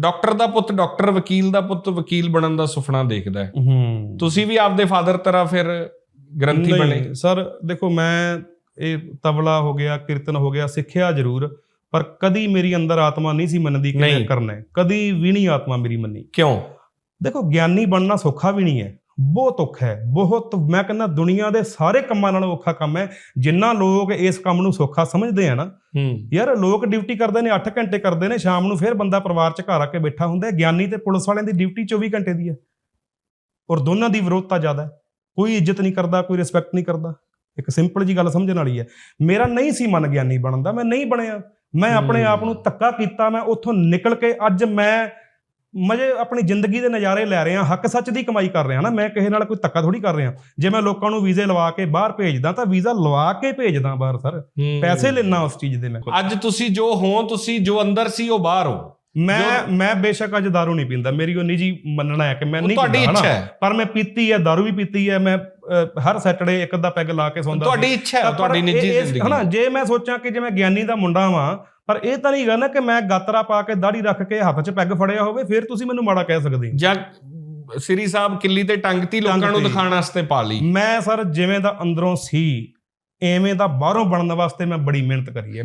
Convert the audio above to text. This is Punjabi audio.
ਡਾਕਟਰ ਦਾ ਪੁੱਤ ਡਾਕਟਰ ਵਕੀਲ ਦਾ ਪੁੱਤ ਵਕੀਲ ਬਣਨ ਦਾ ਸੁਪਨਾ ਦੇਖਦਾ ਹੈ। ਤੁਸੀਂ ਵੀ ਆਪਦੇ ਫਾਦਰ ਤਰ੍ਹਾਂ ਫਿਰ ਗ੍ਰੰਥੀ ਬਣੇ? ਸਰ ਦੇਖੋ ਮੈਂ ਇਹ ਤਬਲਾ ਹੋ ਗਿਆ ਕੀਰਤਨ ਹੋ ਗਿਆ ਸਿੱਖਿਆ ਜ਼ਰੂਰ ਪਰ ਕਦੀ ਮੇਰੀ ਅੰਦਰ ਆਤਮਾ ਨਹੀਂ ਸੀ ਮੰਨਦੀ ਕਿ ਮੈਂ। ਕਰਨਾ ਹੈ। ਕਦੀ ਵੀ ਨਹੀਂ ਆਤਮਾ ਮੇਰੀ ਮੰਨੀ। ਕਿਉਂ? ਦੇਖੋ ਗਿਆਨੀ ਬਣਨਾ ਸੌਖਾ ਵੀ ਨਹੀਂ ਹੈ। ਬਹੁਤ ਔਖਾ ਹੈ ਬਹੁਤ ਮੈਂ ਕਹਿੰਦਾ ਦੁਨੀਆ ਦੇ ਸਾਰੇ ਕੰਮਾਂ ਨਾਲੋਂ ਔਖਾ ਕੰਮ ਹੈ ਜਿੰਨਾ ਲੋਕ ਇਸ ਕੰਮ ਨੂੰ ਸੌਖਾ ਸਮਝਦੇ ਆ ਨਾ ਯਾਰ ਲੋਕ ਡਿਊਟੀ ਕਰਦੇ ਨੇ 8 ਘੰਟੇ ਕਰਦੇ ਨੇ ਸ਼ਾਮ ਨੂੰ ਫਿਰ ਬੰਦਾ ਪਰਿਵਾਰ ਚ ਘਰ ਆ ਕੇ ਬੈਠਾ ਹੁੰਦਾ ਗਿਆਨੀ ਤੇ ਪੁਲਿਸ ਵਾਲਿਆਂ ਦੀ ਡਿਊਟੀ 24 ਘੰਟੇ ਦੀ ਹੈ। ਔਰ ਦੋਨਾਂ ਦੀ ਵਿਰੋਧਤਾ ਜ਼ਿਆਦਾ ਹੈ ਕੋਈ ਇੱਜ਼ਤ ਨਹੀਂ ਕਰਦਾ ਕੋਈ ਰਿਸਪੈਕਟ ਨਹੀਂ ਕਰਦਾ। ਇੱਕ ਸਿੰਪਲ ਜੀ ਗੱਲ ਸਮਝਣ ਵਾਲੀ ਹੈ ਮੇਰਾ ਨਹੀਂ ਸੀ ਮਨ ਗਿਆਨੀ ਬਣਨ ਦਾ ਮੈਂ ਨਹੀਂ ਬਣਿਆ। ਮੈਂ ਆਪਣੇ। ਆਪ ਨੂੰ ਧੱਕਾ ਕੀਤਾ ਮੈਂ ਉੱਥੋਂ ਨਿਕਲ ਕੇ ਅੱਜ ਮੈਂ ਮਜੇ ਆਪਣੀ ਜ਼ਿੰਦਗੀ ਦੇ ਨਜ਼ਾਰੇ ਲੈ ਰਿਹਾ ਹੱਕ ਸੱਚ ਦੀ ਕਮਾਈ ਕਰ ਰਿਹਾ ਨਾ ਮੈਂ ਕਿਸੇ ਨਾਲ ਕੋਈ ਧੱਕਾ ਥੋੜੀ ਕਰ ਰਿਹਾ ਜੇ ਮੈਂ ਲੋਕਾਂ ਨੂੰ ਵੀਜ਼ੇ ਲਵਾ ਕੇ ਬਾਹਰ ਭੇਜਦਾ ਤਾਂ ਵੀਜ਼ਾ ਲਵਾ ਕੇ ਭੇਜਦਾ ਬਾਹਰ ਸਰ ਹੂੰ। ਪੈਸੇ ਲੈਣਾ ਉਸ ਚੀਜ਼ ਦੇ ਮੈਂ ਅੱਜ ਤੁਸੀਂ ਜੋ ਹੋ ਤੁਸੀਂ ਜੋ ਅੰਦਰ ਸੀ ਉਹ ਬਾਹਰ ਹੋ ਮੈਂ ਜੋ- ਮੈਂ ਬੇਸ਼ੱਕ ਅੱਜ दारू ਨਹੀਂ ਪੀਂਦਾ ਮੇਰੀ ਉਹ ਨਿੱਜੀ ਮੰਨਣਾ ਹੈ ਕਿ ਮੈਂ ਉਹ ਨਹੀਂ ਤੁਹਾਡੀ ਪੀਂਦਾ, ਹਨਾ। ਇੱਛਾ ਹੈ ਪਰ ਮੈਂ ਪੀਤੀ ਹੈ दारू ਵੀ ਪੀਤੀ ਹੈ ਮੈਂ ਅਹ, ਹਰ ਸੈਟਰਡੇ ਇੱਕ ਅੱਧਾ ਪੈਗ ਲਾ ਕੇ ਸੌਂਦਾ ਤੁਹਾਡੀ। ਇੱਛਾ ਹੈ ਤੁਹਾਡੀ ਨਿੱਜੀ ਜ਼ਿੰਦਗੀ ਹਨਾ ਜੇ ਮੈਂ ਸੋਚਾਂ ਕਿ ਜੇ ਮੈਂ ਗਿਆਨੀ ਦਾ ਮੁੰਡਾ ਵਾਂ ਪਰ ਇਹ ਤਾਂ ਨਹੀਂ ਗਾ ਨਾ ਕਿ ਮੈਂ ਗਾਤਰਾ ਪਾ ਕੇ ਦਾੜੀ ਰੱਖ ਕੇ ਹੱਥ 'ਚ ਪੈਗ ਫੜਿਆ ਹੋਵੇ ਫਿਰ ਤੁਸੀਂ ਮੈਨੂੰ ਮਾੜਾ ਕਹਿ ਸਕਦੇ। ਜਾਂ ਸ੍ਰੀ ਸਾਹਿਬ ਕਿੱਲੀ ਤੇ ਟੰਗਤੀ ਲੋਕਾਂ ਨੂੰ। ਦਿਖਾਉਣ ਵਾਸਤੇ ਪਾ ਲਈ ਮੈਂ ਸਰ ਜਿਵੇਂ ਦਾ ਅੰਦਰੋਂ ਸੀ ਐਵੇਂ ਦਾ ਬਾਹਰੋਂ ਬਣਨ ਵਾਸਤੇ ਮੈਂ ਬੜੀ ਮਿਹਨਤ ਕਰੀ ਹੈ